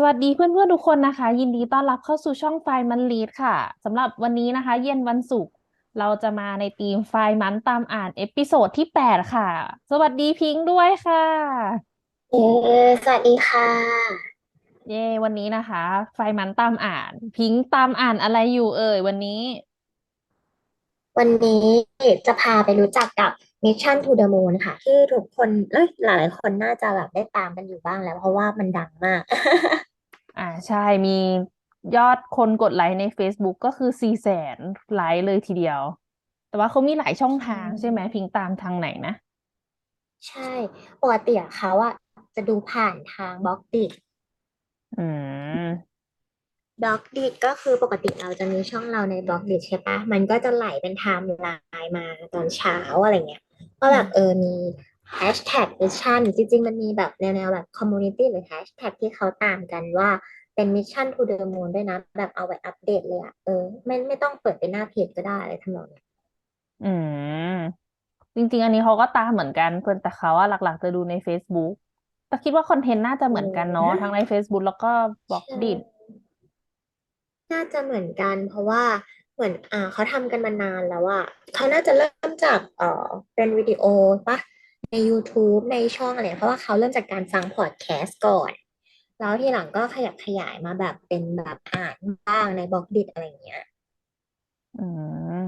สวัสดีเพื่อนๆทุกคนนะคะ ยินดีต้อนรับเข้าสู่ช่องไฟมันลีดค่ะสำหรับวันนี้นะคะ เย็นวันศุกร์เราจะมาในธีมไฟมันตามอ่านเอพิโซดที่ 8 ค่ะ สวัสดีพิงค์ด้วยค่ะเย้สวัสดีค่ะ เย้วันนี้นะคะ ไฟมันตามอ่าน พิงค์ตามอ่านอะไรอยู่เอ่ยวันนี้ วันนี้จะพาไปรู้จักกับ Mission to the Moon ค่ะ ที่ทุกคนเอ้ยหลายๆคนน่าจะแบบได้ตามกันอยู่บ้างแล้ว เพราะว่ามันดังมาก อ่าใช่มียอดคนกดไลค์ใน Facebook ก็คือสี่แสนไลค์เลยทีเดียว แต่ว่าเขามีหลายช่องทางใช่ไหมพิงค์ตามทางไหนนะ ใช่ปกติอะเขาอะจะดูผ่านทางบล็อกดิอืมบล็อกดิก็คือปกติเราจะมีช่องเราในบล็อกดิใช่ปะมันก็จะไหลเป็นไทม์ไลน์มาตอนเช้าอะไรเงี้ยก็แบบเออมี แฮชแท็กมิชชั่นจริง ๆ มันมีแบบแนวๆแบบคอมมูนิตี้หรือแฮชแท็กที่เขาตามกันว่าเป็นมิชชั่นทูเดอะมูนด้วยนะ แบบเอาไว้อัปเดตเลยอะเออไม่ไม่ต้องเปิดเป็นหน้าเพจก็ได้อะไรทำนองเนี้ยอืม จริง ๆ อันนี้เขาก็ตามเหมือนกันเพื่อนแต่เขาว่าหลัก ๆ จะดูใน Facebook แต่คิดว่าคอนเทนต์น่าจะเหมือนกันเนาะทั้งใน Facebook แล้วก็บล็อกใช่ดิจน่าจะเหมือนกัน เพราะว่าเหมือนอ่าเขาทำกันมานานแล้วอะเขาน่าจะเริ่มจากเอ่อเป็นวิดีโอปะ ใน YouTube ในช่องอะไรเพราะว่าเขาเริ่มจากการฟังพอดแคสต์ก่อน แล้วทีหลังก็ขยับขยายมาแบบเป็นแบบอ่านบ้างในบล็อกดิอะไรอย่างเงี้ย อืม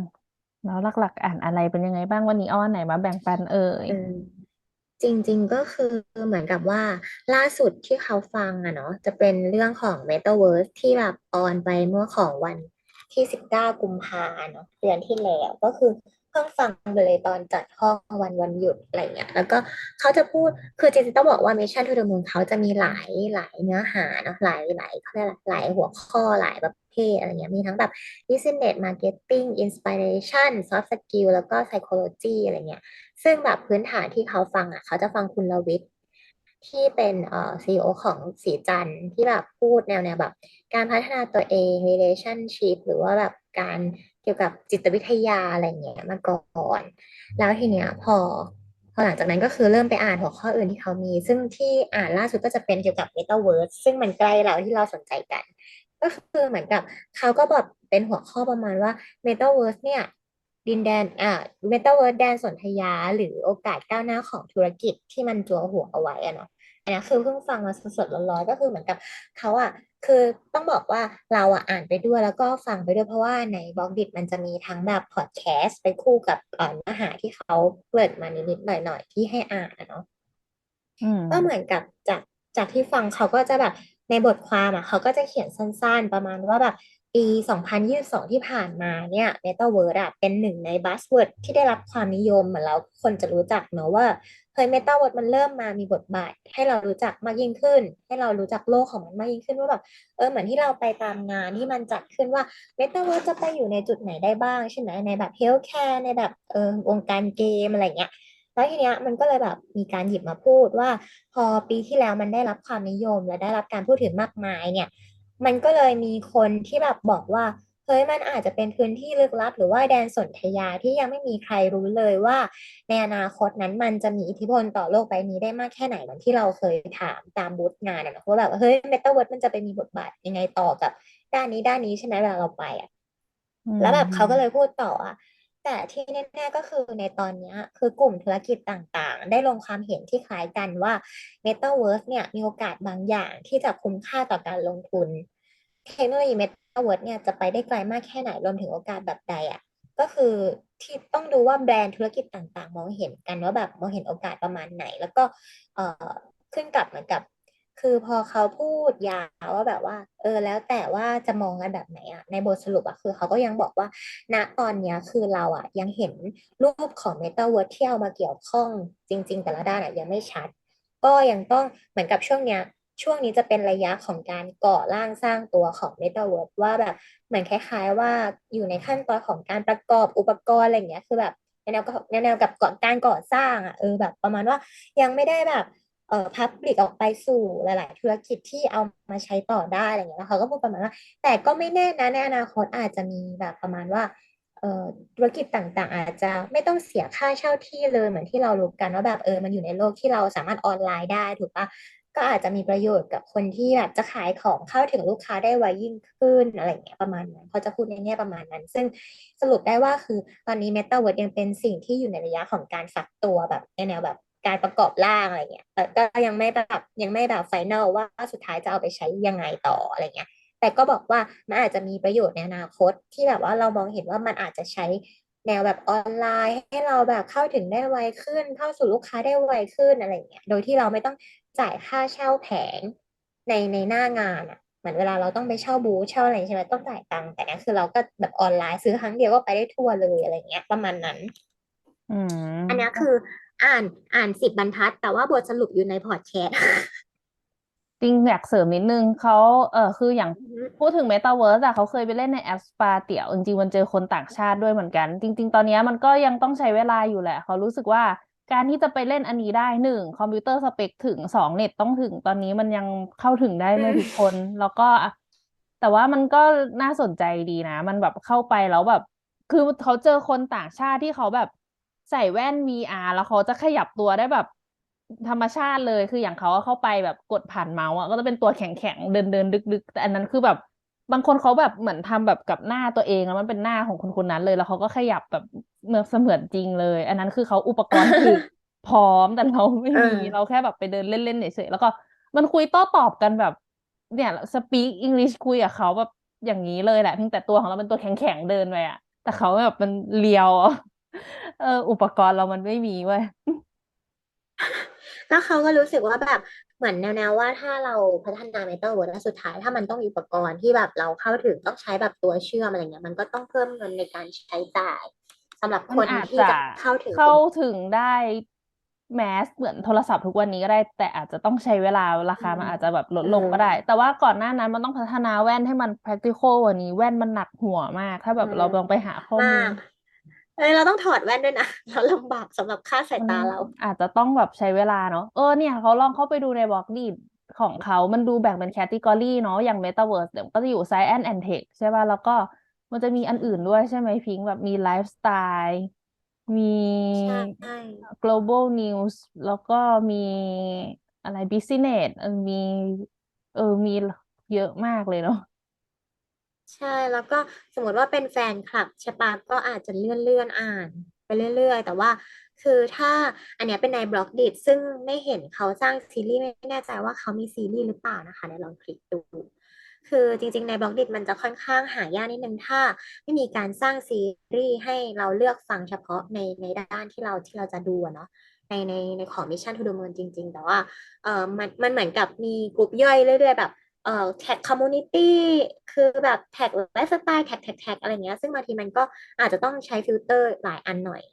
แล้วหลัก ๆ อ่านอะไรเป็นยังไงบ้างวันนี้เอาอันไหนมาแบ่งปันเอ่ยอืมจริง ๆ ก็คือเหมือนกับว่าล่าสุดที่เขาฟังอะเนาะจะเป็นเรื่องของ Metaverse ที่แบบออนไปเมื่อของวันที่สิบเก้ากุมภาเนาะเดือนที่แล้วก็คือ เพิ่งฟังไปเลยตอนจัดห้องวันวันหยุดอะไรเงี้ยแล้วก็เขาจะพูดคือจริงๆต้องบอกว่า Mission to the Moon เขาจะมีหลายหลายเนื้อหาเนาะหลายหลายเขาเรียกอะไรหลายหัวข้อหลายประเภทอะไรเงี้ยมีทั้งแบบ business marketing inspiration soft skill แล้วก็ psychology อะไรเงี้ยซึ่งแบบพื้นฐานที่เขาฟังอะเขาจะฟังคุณลวิทย์ที่เป็นเอ่อซีอีโอของสีจันที่แบบพูดแนวแนวแบบ การพัฒนาตัวเอง relationship หรือว่าแบบการ เกี่ยวกับจิตวิทยาอะไรเงี้ยมาก่อน แล้วทีเนี้ยพอพอหลังจากนั้นก็คือเริ่มไปอ่านหัวข้ออื่นที่เขามี ซึ่งที่อ่านล่าสุดก็จะเป็นเกี่ยวกับ Metaverse ซึ่งมันใกล้เราที่เราสนใจกัน ก็คือเหมือนกับเขาก็บอกเป็นหัวข้อประมาณว่า Metaverse เนี่ยดินแดนอ่า Metaverse แดนสนธยา หรือโอกาสก้าวหน้าของธุรกิจที่มันจัวหัวเอาไว้อะเนาะอันนี้คือเพิ่งฟังมาสดๆร้อนๆก็คือเหมือนกับเขาอะ คือต้องบอกว่าเราอะอ่านไปด้วยแล้วก็ฟังไปด้วยเพราะว่าในบล็อกดิมันจะมีทั้งแบบพอดแคสต์ไปคู่กับเอ่อเนื้อหาที่เขาเปิดมานิดๆหน่อยๆที่ให้อ่านอะเนาะอืมก็เหมือนกับจากจากที่ฟังเขาก็จะแบบในบทความอะเขาก็จะเขียนสั้นๆ ประมาณว่าแบบปี 2022 ที่ผ่านมาเนี่ย Metaverse อะเป็นหนึ่งในบัสเวิร์ดที่ได้รับความนิยมเหมือนแล้วคนจะรู้จักเนอะว่า เฮ้ย Metaverse มันเริ่มมามีบทบาท ให้เรารู้จักมากยิ่งขึ้น ให้เรารู้จักโลกของมันมากยิ่งขึ้นว่าแบบเออเหมือนที่เราไปตามงานที่มันจัดขึ้นว่า Metaverse จะไปอยู่ในจุดไหนได้บ้างใช่ไหมในแบบ Healthcare ในแบบเออวงการเกมอะไรเงี้ยแล้วทีเนี้ยมันก็เลยแบบมีการหยิบมาพูดว่า พอปีที่แล้วมันได้รับความนิยมและได้รับการพูดถึงมากมายเนี่ย มันก็เลยมีคนที่แบบบอกว่า เฮ้ยมันอาจจะเป็นพื้นที่ลึกลับ หรือว่าแดนสนธยาที่ยังไม่มีใครรู้เลยว่า ในอนาคตนั้นมันจะมีอิทธิพลต่อโลกใบนี้ได้มากแค่ไหนเหมือนที่เราเคยถามตามบูธงานอะนะว่าแบบเฮ้ยเมตาเวิร์ดมันจะไปมีบทบาทยังไงต่อกับด้านนี้ด้านนี้ใช่ไหมเวลาเราไปอะอืแล้วแบบเขาก็มเลยพูดต่ออะแต่ที่แน่ๆก็คือในตอนเนี้ยคือกลุ่มธุรกิจต่างๆ ได้ลงความเห็นที่คล้ายกันว่า Metaverse เนี่ยมีโอกาสบางอย่างที่จะคุ้มค่าต่อการลงทุนเทคโนโลยี Metaverse เนี่ยจะไปได้ไกลมากแค่ไหนรวมถึงโอกาสแบบใดอะก็คือที่ต้องดูว่าแบรนด์ธุรกิจต่างๆ มองเห็นกันว่าแบบมองเห็นโอกาสประมาณไหน แล้วก็เอ่อขึ้นกับเหมือนกับ คือพอเขาพูดยาวว่าแบบว่า เออแล้วแต่ว่าจะมองกันแบบไหนอะในบทสรุปอะคือเขาก็ยังบอกว่าณตอนเนี้ยคือเราอะยังเห็นรูปของเมตาเวิร์สที่เอามาเกี่ยวข้องจริง ๆ แต่ละด้านอะยังไม่ชัด ก็ยังต้องเหมือนกับช่วงเนี้ย ช่วงนี้จะเป็นระยะของการก่อร่างสร้างตัวของเมตาเวิร์สว่าแบบเหมือนคล้าย ๆ ว่าอยู่ในขั้นตอนของการประกอบอุปกรณ์อะไรเงี้ยคือแบบแนวกับแนวกับก่อนการก่อสร้างอะเออแบบประมาณว่ายังไม่ได้แบบเอ่อพับลิกออกไปสู่หลาย ๆ ธุรกิจที่เอามาใช้ต่อได้อะไรเงี้ยแล้วเขาก็พูดประมาณว่า แต่ก็ไม่แน่นะในอนาคตอาจจะมีแบบประมาณว่าเอ่อธุรกิจต่าง ๆ อาจจะไม่ต้องเสียค่าเช่าที่เลยเหมือนที่เรารู้กันว่าแบบเออมันอยู่ในโลกที่เราสามารถออนไลน์ได้ถูกปะ ก็อาจจะมีประโยชน์กับคนที่แบบจะขายของเข้าถึงลูกค้าได้ไวยิ่งขึ้นอะไรเงี้ยประมาณนั้นเขาจะพูดในแง่ประมาณนั้น ซึ่งสรุปได้ว่าคือตอนนี้ Metaverse ยังเป็นสิ่งที่อยู่ในระยะของการฝักตัวแบบในแนวแบบการประกอบร่างอะไรเงี้ยแต่ก็ยังไม่แบบยังไม่แบบไฟแนลว่าสุดท้ายจะเอาไปใช้ยังไงต่ออะไรเงี้ยแต่ก็บอกว่ามันอาจจะมีประโยชน์ในอนาคตที่แบบว่าเรามองเห็นว่ามันอาจจะใช้ แนวแบบออนไลน์ ให้เราแบบเข้าถึงได้ไวขึ้น เข้าสู่ลูกค้าได้ไวขึ้นอะไรอย่างเงี้ย โดยที่เราไม่ต้องจ่ายค่าเช่าแผงในในหน้างานอะเหมือนเวลาเราต้องไปเช่าบูธเช่าอะไรใช่ไหมต้องจ่ายตังค์แต่เนี้ยคือเราก็แบบออนไลน์ซื้อครั้งเดียวก็ไปได้ทั่วเลยอะไรเงี้ยประมาณนั้นอืมอันเนี้ยคืออ่านอ่านสิบบรรทัด แต่ว่าบทสรุปอยู่ในพอดแคสต์ จริงอยากเสริมนิดนึงเขาเออคืออย่างพูดถึง Metaverse อะเขาเคยไปเล่นในแอปสปาเตี๋ยวจริงๆมันเจอคนต่างชาติด้วยเหมือนกัน จริง ๆ ตอนเนี้ยมันก็ยังต้องใช้เวลาอยู่แหละ เขารู้สึกว่าการที่จะไปเล่นอันนี้ได้หนึ่งคอมพิวเตอร์สเปคถึงสองเน็ตต้องถึงตอนนี้มันยังเข้าถึงได้ไม่ทุกคน แล้วก็ แต่ว่ามันก็น่าสนใจดีนะ มันแบบเข้าไปแล้วแบบ คือเขาเจอคนต่างชาติที่เขาแบบใส่แว่น VR แล้วเขาจะขยับตัวได้แบบ ธรรมชาติเลยคืออย่างเขาอะเข้าไปแบบกดผ่านเมาส์อะก็จะเป็นตัวแข็งๆเดินเดินดึกดึกๆแต่อันนั้นคือแบบ บางคนเขาแบบเหมือนทำแบบกับหน้าตัวเองแล้วมันเป็นหน้าของคนคนนั้นเลยแล้วเขาก็ขยับแบบเหมือนเสมือนจริงเลย อันนั้นคือเขาอุปกรณ์คือพร้อมแต่เราไม่เอมีอเราแค่แบบไปเดินเล่นๆเฉยๆแล้วก็มันคุยโต้ตอบกันแบบ เนี่ยสปีกอังกฤษคุยกับเขาแบบอย่างนี้เลยแหละเพียงแต่ตัวของเราเป็นตัวแข็งๆเดินไปอะแต่เขาแบบมันเลียวเอออุปกรณ์เรามันไม่มีเว้ย แล้วเขาก็รู้สึกว่าแบบเหมือนแนวๆว่าถ้าเราพัฒนา Metaverse แล้วสุดท้าย ถ้ามันต้องมีอุปกรณ์ที่แบบเราเข้าถึงต้องใช้แบบตัวเชื่อมอะไรเงี้ยมันก็ต้องเพิ่มเงินในการใช้จ่ายสำหรับมัคนนอาจที่จะจะเข้าถึงเข้าถึงได้แมสเหมือนโทรศัพท์ทุกวันนี้ก็ได้ แต่อาจจะต้องใช้เวลาราคามันอาจจะแบบลดลงก็ได้ แต่ว่าก่อนหน้านั้นมันต้องพัฒนาแว่นให้มัน practical กว่านี้แว่นมันหนักหัวมาก ถ้าแบบอืมเราลองไปหาข้อมูมาลก เอ้ยเราต้องถอดแว่นด้วยนะเราลำบากสำหรับค่าสายมันตาเรา อาจจะต้องแบบใช้เวลาเนาะเออเนี่ยเขาลองเข้าไปดูในบล็อกดีดของเขามันดูแบ่งเป็นแคตตากรีเนาะอย่าง Metaverse เดี๋ยวก็จะอยู่ Science and Tech ใช่ป่ะแล้วก็มันจะมีอันอื่นด้วยใช่ไหมพิงค์แบบมีไลฟ์สไตล์มีใช่ global news แล้วก็มีอะไร business เออมี เออมีเยอะมากเลยเนาะ ใช่แล้วก็สมมติว่าเป็นแฟนคลับใช่ปะก็อาจจะเลื่อนเลื่อนอ่านไปเรื่อย ๆ แต่ว่าคือถ้าอันเนี้ยเป็นในบล็อกดิซึ่งไม่เห็นเขาสร้างซีรีส์ไม่แน่ใจว่าเขามีซีรีส์หรือเปล่านะคะเดี๋ยวลองคลิกดู คือจริง ๆ ในบล็อกดิมันจะค่อนข้างหายากนิดนึงถ้า ไม่มีการสร้างซีรีส์ให้เราเลือกฟังเฉพาะในในด้านที่เราที่เราจะดูเนาะในในในของ Mission to the Moon จริง ๆ แต่ว่าเออมันมันเหมือนกับมีกลุ่มย่อยเรื่อย ๆ แบบ เอ่อแท็กคอมมูนิตี้คือแบบแท็กไลฟ์สไตล์แท็กแท็กแท็กอะไรเงี้ย ซึ่งบางทีมันก็อาจจะต้องใช้ฟิลเตอร์หลายอันหน่อย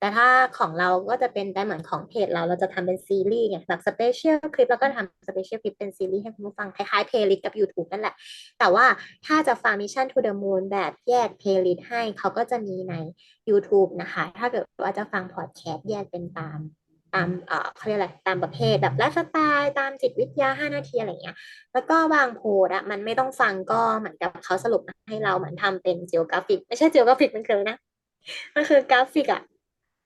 แต่ถ้าของเราก็จะเป็นแต่เหมือนของเพจเราเราจะทำเป็นซีรีส์ไงแบบสเปเชียลคลิปแล้วก็ทำสเปเชียลคลิปเป็นซีรีส์ให้คุณผู้ฟังคล้ายๆเพลย์ลิสต์กับ YouTube นั่นแหละ แต่ว่าถ้าจะฟัง Mission to the Moon แบบแยกเพลย์ลิสต์ให้เขาก็จะมีใน YouTube นะคะ ถ้าเกิดว่าจะฟังพอดแคสต์แยกเป็นตาม ตามเขาเรียกอะไรตามประเภทแบบไลฟ์สไตล์ตามจิตวิทยาห้านาทีอะไรเงี้ย แล้วก็บางโพสต์อะมันไม่ต้องฟังก็เหมือนกับเขาสรุปมาให้เราเหมือนทำเป็นจีโอกราฟิก ไม่ใช่จีโอกราฟิกมันคือนะมันคือกราฟิกอะ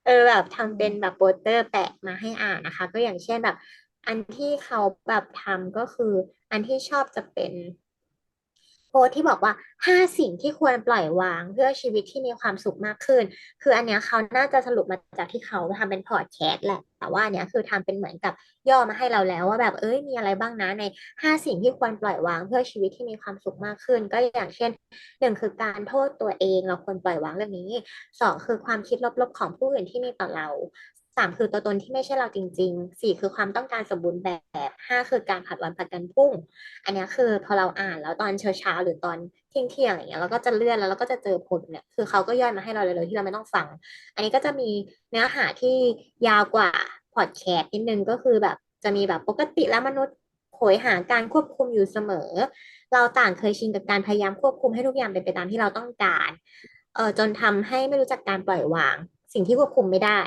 เออแบบทำเป็นแบบโปสเตอร์แปะมาให้อ่านนะคะ ก็อย่างเช่นแบบ อันที่เขาแบบทำก็คืออันที่ชอบจะเป็น โพสที่บอกว่าห้าสิ่งที่ควรปล่อยวางเพื่อชีวิตที่มีความสุขมากขึ้น คืออันเนี้ยเขาน่าจะสรุปมาจากที่เขาทำเป็นพอดแคสต์แหละ แต่ว่าเนี้ยคือทำเป็นเหมือนกับย่อมาให้เราแล้วว่าแบบเอ้ยมีอะไรบ้างนะในห้าสิ่งที่ควรปล่อยวางเพื่อชีวิตที่มีความสุขมากขึ้น ก็อย่างเช่นหนึ่งคือการโทษตัวเองเราควรปล่อยวางเรื่องนี้สองคือความคิดลบๆของผู้อื่นที่มีต่อเราามคือตัวตนที่ไม่ใช่เราจริงๆสี่คือความต้องการสมบูรณ์แบบห้าคือการผัดวันผัดกันพุ่ง อันนี้คือพอเราอ่านแล้วตอนเช้าเช้าหรือตอนเที่ยงเที่ยงอย่างเงี้ยเราก็จะเลื่อนแล้วเราก็จะเจอผลเนี่ยคือเขาก็ย่อยมาให้เราเลยเลยที่เราไม่ต้องฟัง อันนี้ก็จะมีเนื้อหาที่ยาวกว่าพอดแคสต์นิดนึงก็คือแบบจะมีแบบปกติแล้วมนุษย์โหยหาการควบคุมอยู่เสมอ เราต่างเคยชินกับการพยายามควบคุมให้ทุกอย่างเป็นไปตามที่เราต้องการเออจนทำให้ไม่รู้จักการปล่อยวาง สิ่งที่ควบคุมไม่ได้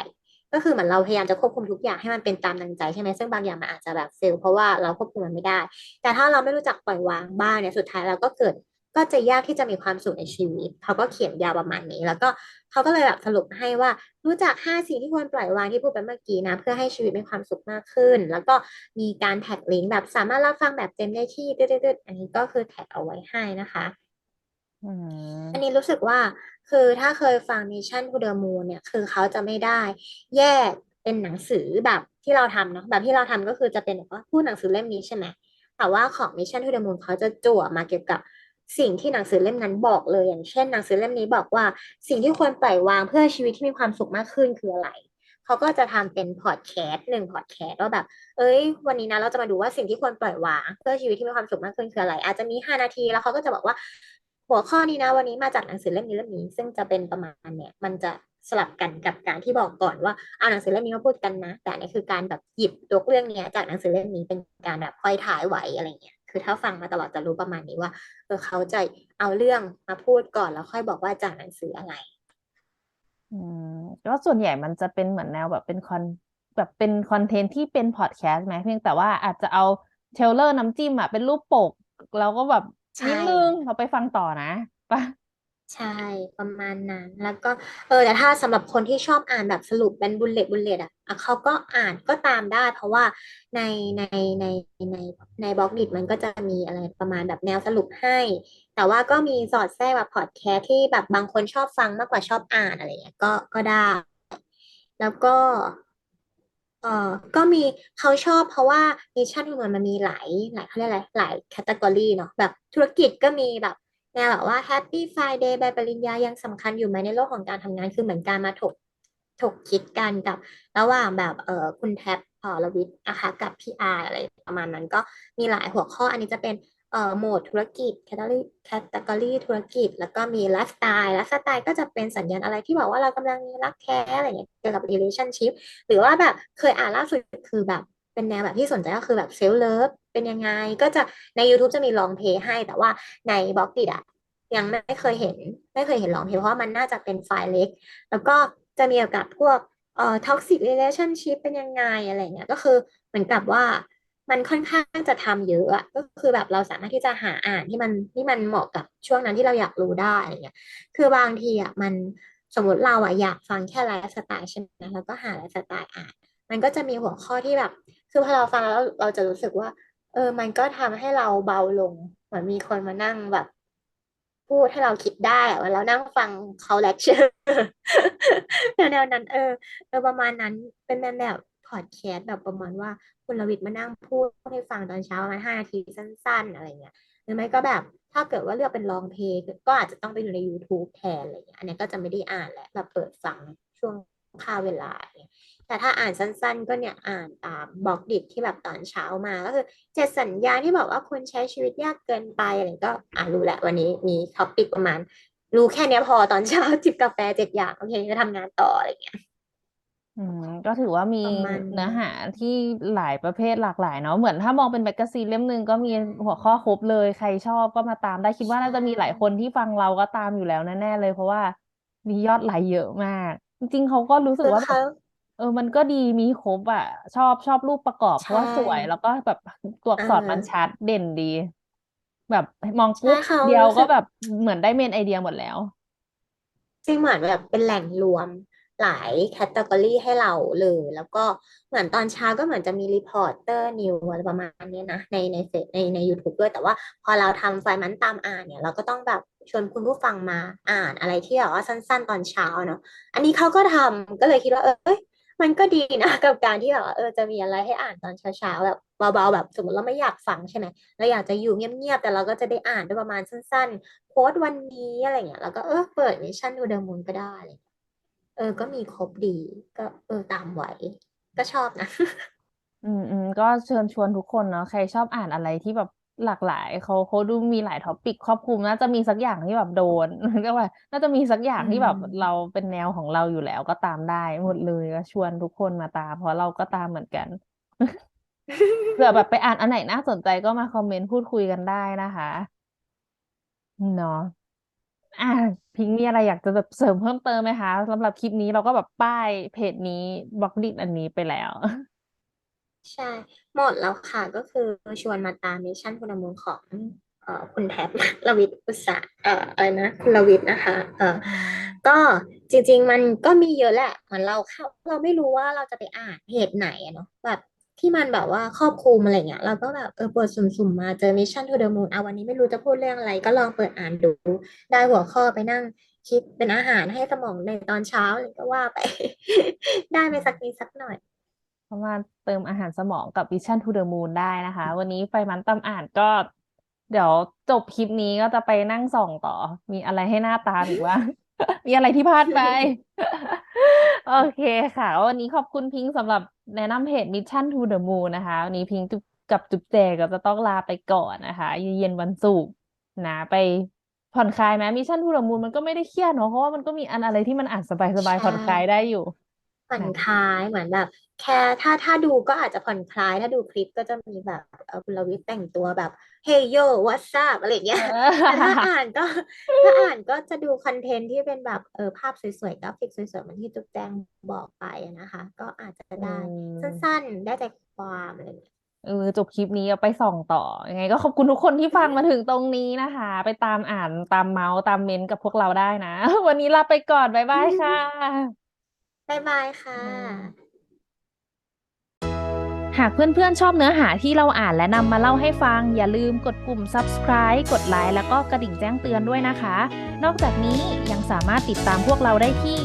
ก็คือเหมือนเราพยายามจะควบคุมทุกอย่างให้มันเป็นตามดังใจใช่ไหมซึ่งบางอย่างมันอาจจะแบบเฟลเพราะว่าเราควบคุมมันไม่ได้ แต่ถ้าเราไม่รู้จักปล่อยวางบ้างเนี่ยสุดท้ายเราก็เกิดก็จะยากที่จะมีความสุขในชีวิต เขาก็เขียนยาวประมาณนี้ แล้วก็เขาก็เลยแบบสรุปให้ว่ารู้จักห้าสิ่งที่ควรปล่อยวางที่พูดไปเมื่อกี้นะ เพื่อให้ชีวิตมีความสุขมากขึ้น แล้วก็มีการแท็กลิงก์แบบสามารถรับฟังแบบเต็มได้ที่ตืดๆๆอันนี้ก็คือแท็กเอาไว้ให้นะคะอืมอันนี้รู้สึกว่า คือถ้าเคยฟัง Mission to the Moon เนี่ย คือเขาจะไม่ได้แยกเป็นหนังสือแบบที่เราทำเนาะแบบที่เราทำก็คือจะเป็นแบบว่าพูดหนังสือเล่มนี้ใช่ไหมแต่ว่าของ Mission to the Moon เขาจะจั่วมาเกี่ยวกับสิ่งที่หนังสือเล่มนั้นบอกเลย อย่างเช่น หนังสือเล่มนี้บอกว่าสิ่งที่ควรปล่อยวางเพื่อชีวิตที่มีความสุขมากขึ้นคืออะไรเขาก็จะทำเป็นพอดแคสต์หนึ่งพอดแคสต์ว่าแบบ เอ้ย วันนี้นะเราจะมาดูว่าสิ่งที่ควรปล่อยวางเพื่อชีวิตที่มีความสุขมากขึ้นคืออะไร อาจจะมีห้านาทีแล้วเขาก็จะบอกว่า หัวข้อนี้นะวันนี้มาจากหนังสือเล่มนี้เล่มนี้ ซึ่งจะเป็นประมาณเนี่ยมันจะสลับกันกับการที่บอกก่อนว่าเอาหนังสือเล่มนี้มาพูดกันนะ แต่นี่คือการแบบหยิบตัวเรื่องเนี้ยจากหนังสือเล่มนี้เป็นการแบบค่อยถ่ายไหวอะไรเงี้ยคือถ้าฟังมาตลอดจะรู้ประมาณนี้ว่าเออเขาจะเอาเรื่องมาพูดก่อนแล้วค่อยบอกว่าจากหนังสืออะไรอืมก็ส่วนใหญ่มันจะเป็นเหมือนแนวแบบเป็นคอนแบบเป็นคอนเทนต์ที่เป็นพอดแคสต์ไหมเพียงแต่ว่าอาจจะเอาเทลเลอร์น้ำจิ้มอะเป็นรูปปก แล้วก็แบบ ใช่ นิดนึงเราไปฟังต่อนะปะใช่ ประมาณนั้น แล้วก็ เออ แต่ถ้าสำหรับคนที่ชอบอ่านแบบสรุปเป็นบุลเลตบุลเลตอะอะเขาก็อ่านก็ตามได้ เพราะว่าในในในในในบล็อกดิมันก็จะมีอะไรประมาณแบบแนวสรุปให้ แต่ว่าก็มีสอดแทรกแบบพอดแคสต์ที่แบบบางคนชอบฟังมากกว่าชอบอ่านอะไรเงี้ยก็ก็ได้ แล้วก็ เออก็มีเขาชอบเพราะว่ามิชชั่นของมันมันมีหลายหลายเขาเรียกอะไรหลายแคตตากรีเนาะแบบธุรกิจก็มีแบบแนวแบบว่า Happy Friday ใบปริญญายังสำคัญอยู่ไหมในโลกของการทำงานคือเหมือนการมาถกถกคิดกันกับ ระหว่างแบบเออคุณแท็บพออรวิทย์นะคะกับพี่อาร์อะไรประมาณนั้นก็มีหลายหัวข้ออันนี้จะเป็น โหมดธุรกิจแคตตาลีแคตตาลีธุรกิจ แล้วก็มีไลฟ์สไตล์ไลฟ์สไตล์ก็จะเป็นสัญญาณอะไรที่บอกว่าเรากำลังมีรักแท้อะไรอย่างเงี้ยเกี่ยวกับ relationship หรือว่าแบบเคยอ่านล่าสุดคือแบบเป็นแนวแบบที่สนใจก็คือแบบเซลฟ์เลิฟเป็นยังไงก็จะใน YouTube จะมีลองเพลย์ให้แต่ว่าในบล็อกดิอะยังไม่เคยเห็น ไม่เคยเห็นลองเพลย์เพราะมันน่าจะเป็นไฟล์เล็ก แล้วก็จะมีเกี่ยวกับพวกเอ่อ toxic relationship เป็นยังไงอะไรเงี้ยก็คือเหมือนกับว่า มันค่อนข้างจะทำเยอะอะก็คือแบบเราสามารถที่จะหาอ่านที่มันที่มันเหมาะกับช่วงนั้นที่เราอยากรู้ได้อะไรเงี้ย คือบางทีอะมันสมมติเราอะอยากฟังแค่ไลฟ์สไตล์ใช่ไหมแล้วก็หาไลฟ์สไตล์อ่าน มันก็จะมีหัวข้อที่แบบ คือพอเราฟังแล้วเราจะรู้สึกว่า เออ มันก็ทำให้เราเบาลง เหมือนมีคนมานั่งแบบ พูดให้เราคิดได้อะเวลาเรานั่งฟังเขาเลคเชอร์แนวนวนั้น เออเออประมาณนั้นเป็นแบบแบบพอดแคสต์แบบประมาณว่า คุณรวิทย์มานั่งพูดให้ฟังตอนเช้าประมาณห้านาทีสั้น ๆ อะไรเงี้ยหรือไม่ก็แบบถ้าเกิดว่าเลือกเป็นลองเพลงก็อาจจะต้องไปดูใน YouTube แทนอะไรเงี้ยอันนี้ก็จะไม่ได้อ่านแล้วแบบเปิดฟังช่วงค่าเวลาเนี่ยแต่ถ้าอ่านสั้นๆ ก็เนี่ยอ่านตามบล็อกดิที่แบบตอนเช้ามาก็คือเจ็ดสัญญาณที่บอกว่าคุณใช้ชีวิตยากเกินไปอะไรก็อ่านรู้แหละวันนี้มีท็อปิกประมาณ รู้แค่นี้พอตอนเช้าจิบกาแฟเจ็ดอย่างโอเคก็ทำงานต่ออะไรเงี้ย อืมก็ถือว่ามีประมาณเนื้อนี้ หาที่หลายประเภทหลากหลายเนาะเหมือนถ้ามองเป็นแมกกาซีนเล่มหนึ่งก็มีหัวข้อครบเลย ใครชอบก็มาตามได้คิดว่าน่าจะมีหลายคนที่ฟังเราก็ตามอยู่แล้วแน่ๆเลย เพราะว่ามียอดไลค์เยอะมาก จริงๆเขาก็รู้สึกคือว่าแบบเขาเออ มันก็ดีมีครบอะ ชอบชอบรูปประกอบเพราะใช่ว่าสวยแล้วก็แบบตัวอัเอกษรมันอชัดเด่นดี แบบมองใช่ปุ๊บเขาเดียวรู้ก็สึก แบบเหมือนได้เมนไอเดียหมดแล้วจริงเหมือนแบบเป็นแหล่งรวม หลายแคตตากรีให้เราเลย แล้วก็เหมือนตอนเช้าก็เหมือนจะมีรีพอร์เตอร์นิวอะไรประมาณนี้นะ ในในเฟซในใน YouTube ด้วย แต่ว่าพอเราทำไฟล์มันตามอ่านเนี่ย เราก็ต้องแบบชวนคุณผู้ฟังมาอ่านอะไรที่แบบว่าสั้น ๆ ตอนเช้าเนาะอันนี้เขาก็ทำก็เลยคิดว่าเอ้ยมันก็ดีนะกับการที่แบบว่าเออจะมีอะไรให้อ่านตอนเช้าๆแบบเบาๆแบบสมมติเราไม่อยากฟังใช่ไหมเราอยากจะอยู่เงียบๆแต่เราก็จะได้อ่านด้วยประมาณสั้นๆโค้ดวันนี้อะไรเงี้ยแล้วก็เออเปิด Mission to the Moon ก็ได้ เออ ก็มีครบดี ก็เออตามไหว ก็ชอบนะ อืมอืมก็เชิญชวนทุกคนเนาะใครชอบอ่านอะไรที่แบบหลากหลายเขาเขาดูมีหลายท็อปิกครอบคลุมน่าจะมีสักอย่างที่แบบโดนเรียกว่า น่าจะมีสักอย่างอืที่แบบมเราเป็นแนวของเราอยู่แล้วก็ตามได้หมดเลยก็ชวนทุกคนมาตาม เพราะเราก็ตามเหมือนกันเผื่อแบบไปอ่านอันไหนน่าสนใจก็มาคอมเมนต์พูดคุยกันได้นะคะเนาะ อะพิงค์มีอะไรอยากจะแบบเสริมเพิ่มเติมไหมคะสำหรับคลิปนี้เราก็แบบป้ายเพจนี้บล็อกดิอันนี้ไปแล้ว ใช่ หมดแล้วค่ะก็คือชวนมาตามมิชชั่นคุณมูลของเอ่อคุณแท็บ ลวิทย์อุตสาหเอ่ออะไรนะคุณลวิทย์นะคะเอ่ออืมก็จริง ๆ มันก็มีเยอะแหละเหมือนเราเข้าเราไม่รู้ว่าเราจะไปอ่านเพจไหนอะเนาะแบบ ที่มันแบบว่าครอบคลุมอะไรเงี้ยเราก็แบบเออเปิดสุ่มๆมาเจอ Mission to the Moon อะวันนี้ไม่รู้จะพูดเรื่องอะไร ก็ลองเปิดอ่านดู ได้หัวข้อไปนั่งคิดเป็นอาหารให้สมองในตอนเช้าอะไรก็ว่าไป ได้ไปสักนิดสักหน่อยเพราะว่าเติมอาหารสมองกับ Vision to the Moon ได้นะคะ วันนี้ไฟมันตำอ่านก็ เดี๋ยวจบคลิปนี้ก็จะไปนั่งส่องต่อ มีอะไรให้หน้าตามอีกว่า มีอะไรที่พลาดไป โอเคค่ะ วันนี้ขอบคุณพิงค์สำหรับแนะนำเพจ Mission to the Moon นะคะ วันนี้พิงค์จุ๊บกับจุ๊บแจก็จะต้องลาไปก่อนนะคะ เย็นวันศุกร์นะไปผ่อนคลายไหม Mission to the Moon มันก็ไม่ได้เครียดเนอะเพราะว่ามันก็มีอันอะไรที่มันอ่านสบายๆผ่อนคลายได้อยู่ ผ่อนนะคลายเหมือนแบบ แค่ถ้าถ้าดูก็อาจจะผ่อนคลาย ถ้าดูคลิปก็จะมีแบบเออคุณลวิทย์แต่งตัวแบบ Hey yo what's up อะไรอย่างเงี้ยแต่ถ้าอ่านก็ถ้าอ่านก็จะดูคอนเทนต์ที่เป็นแบบเออภาพสวยๆกราฟิกสวยๆเหมือนที่จุ๊บแจงบอกไปอะนะคะ ก็อาจจะเอได้อสั้นๆได้ใจความอะไรอย่างเงี้ยเออจบคลิปนี้เอาไปส่องต่อยังไงก็ขอบคุณทุกคนที่ฟังมาถึงตรงนี้นะคะ ไปตามอ่านตามเมาส์ตามเมนต์กับพวกเราได้นะ วันนี้ลาไปก่อน บ๊ายบายค่ะ บ๊ายบายค่ะ หากเพื่อนๆชอบเนื้อหาที่เราอ่านและนำมาเล่าให้ฟัง อย่าลืมกดปุ่ม subscribe กดไลค์แล้วก็กระดิ่งแจ้งเตือนด้วยนะคะ นอกจากนี้ยังสามารถติดตามพวกเราได้ที่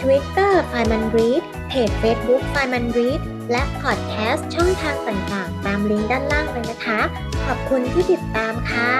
Twitter ไฟมันรีดเพจ Facebook ไฟมันรีดและพอดแคสต์ช่องทางต่างๆ ตามลิงก์ด้านล่างเลยนะคะ ขอบคุณที่ติดตามค่ะ